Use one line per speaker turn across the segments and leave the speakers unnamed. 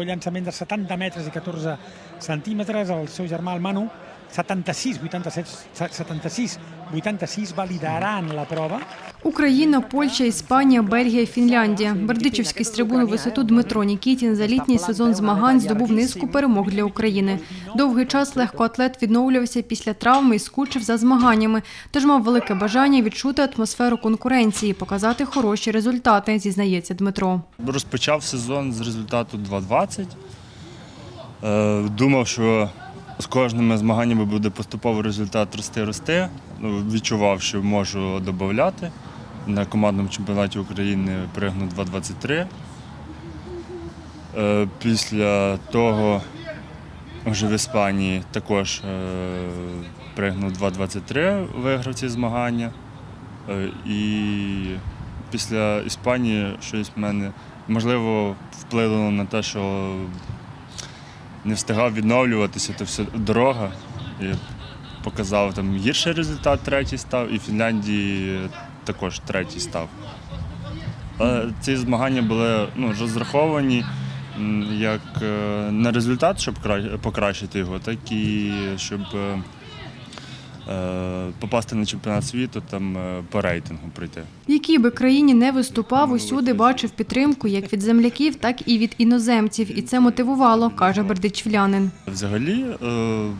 Llançament de 70 metres i 14 centímetres, el seu germà, el Manu, 76, 87, 76, 86 va liderant la prova.
Україна, Польща, Іспанія, Бельгія, Фінляндія. Бердичівський стрибун у висоту Дмитро Нікітін за літній сезон змагань здобув низку перемог для України. Довгий час легкоатлет відновлювався після травми і скучив за змаганнями, тож мав велике бажання відчути атмосферу конкуренції, показати хороші результати, зізнається Дмитро.
Розпочав сезон з результату 2.20. Е, Думав, що з кожними змаганнями буде поступово результат рости-рости. Ну, Відчував, що можу додати. На командному чемпіонаті України пригну 2.23. Е, Після того вже в Іспанії також е, пригнув 2.23, виграв ці змагання. Е, І після Іспанії щось в мене можливо вплинуло на те, що не встигав відновлюватися, то все дорога. І показав там гірший результат, третій став, і в Фінляндії також третій став. Але ці змагання були ну, розраховані як е, на результат, щоб кра- покращити його, так і щоб е, попасти на чемпіонат світу там е, по рейтингу прийти.
Якій би країні не виступав, усюди бачив підтримку як від земляків, так і від іноземців, і це мотивувало, каже бердичівлянин.
Взагалі е,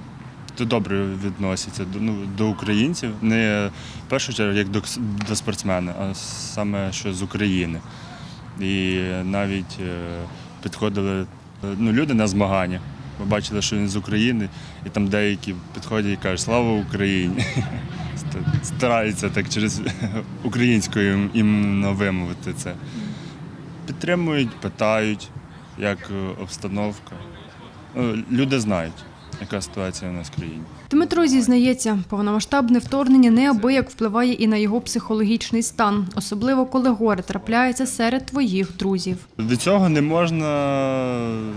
то добре відносяться до, ну, до українців, не в першу чергу як до, до спортсмена, а саме що з України. І навіть е, підходили е, ну, люди на змагання. Ми бачили, що він з України, і там деякі підходять і кажуть Слава Україні! Ст- Стараються так через українською іменно вимовити це. Підтримують, питають, як е, обстановка. Ну, Люди знають, яка ситуація у нас в країні.
Дмитро зізнається, повномасштабне вторгнення неабияк впливає і на його психологічний стан, особливо коли горе трапляється серед твоїх друзів.
Від цього не можна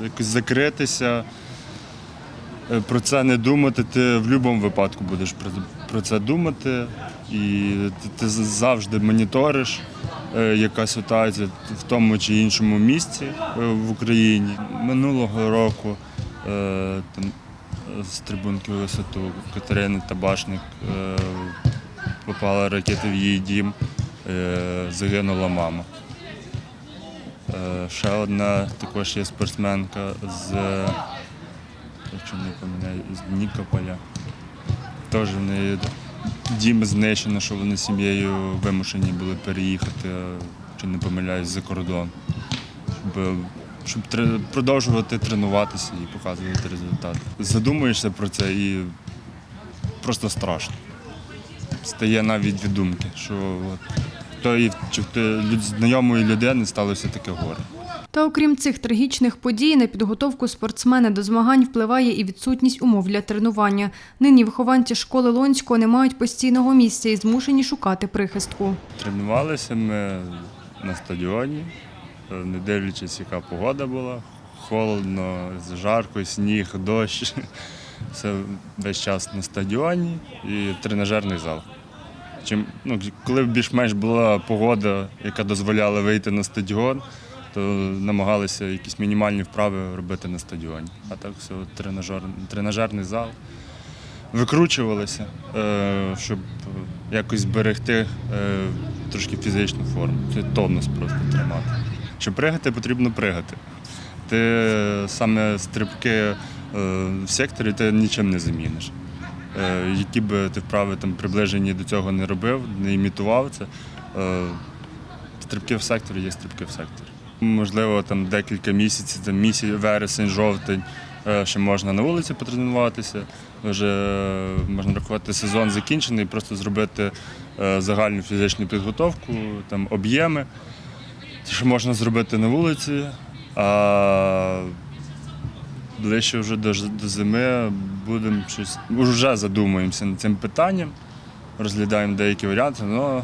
якось закритися, про це не думати. Ти в будь-якому випадку будеш про, це думати. І ти, завжди моніториш, е, яка ситуація в тому чи іншому місці е, в Україні. Минулого року е, там, е, з трибунки висоту Катерини Табашник е, попала ракета в її дім, е, загинула мама. Е, Ще одна також є спортсменка з, якщо не помиляю, з Нікополя. Теж в дім знищено, що вони з сім'єю вимушені були переїхати, е, якщо не помиляюсь, за кордон. Щоб, щоб тре- продовжувати тренуватися і показувати результати. Задумуєшся про це і просто страшно. Стає навіть від думки, що от, тої чи в знайомої людини сталося таке горе.
Та окрім цих трагічних подій, на підготовку спортсмена до змагань впливає і відсутність умов для тренування. Нині вихованці школи Лонського не мають постійного місця і змушені шукати прихистку.
Тренувалися ми на стадіоні, не дивлячись, яка погода була. Холодно, жарко, сніг, дощ. Все весь час на стадіоні і тренажерний зал. Чим, ну, коли більш-менш була погода, яка дозволяла вийти на стадіон, то намагалися якісь мінімальні вправи робити на стадіоні. А так все, тренажер, тренажерний зал. Викручувалися, е, щоб якось зберегти е, трошки фізичну форму. Це тонус просто тримати. Щоб пригати, потрібно пригати. Ти саме стрибки е, в секторі ти нічим не заміниш. Які би ти вправи там приближені до цього не робив, не імітував це. Стрибки в секторі є стрибки в секторі. Можливо, там декілька місяців, там місяць, вересень, жовтень, е, ще можна на вулиці потренуватися. Вже е, можна рахувати сезон закінчений, просто зробити е, загальну фізичну підготовку, там об'єми. Що можна зробити на вулиці. А ближче вже до зими будемо щось. Вже задумуємося над цим питанням, розглядаємо деякі варіанти, але,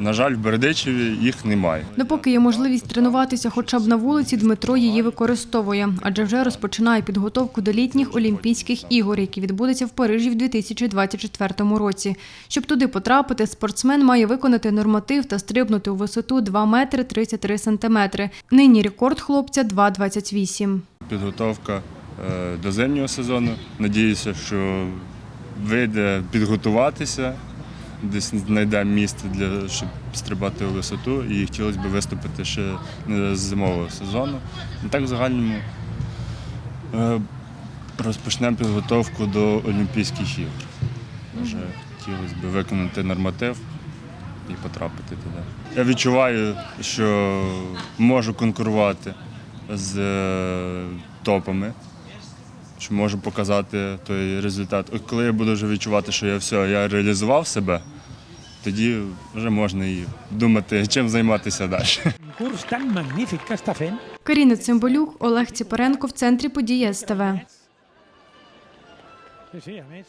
на жаль, в Бердичеві їх немає.
Допоки є можливість тренуватися хоча б на вулиці, Дмитро її використовує, адже вже розпочинає підготовку до літніх Олімпійських ігор, які відбудуться в Парижі в 2024 році. Щоб туди потрапити, спортсмен має виконати норматив та стрибнути у висоту 2 метри 33 сантиметри. Нині рекорд хлопця 2,28.
підготовка е, до зимнього сезону. Надіюся, що вийде підготуватися, десь знайдемо місце для щоб стрибати у висоту. І хотілося б виступити ще з зимового сезону. І так в загальному е, розпочнемо підготовку до Олімпійських ігор. Вже хотілося б виконати норматив і потрапити туди. Я відчуваю, що можу конкурувати з е, топами, що можу показати той результат. От коли я буду вже відчувати, що я все, я реалізував себе, тоді вже можна і думати, чим займатися далі.
Курс там магніфіка fent.
Каріна Цимбалюк, Олег Ціпаренко в центрі події СТВ.
Sí, sí, a més,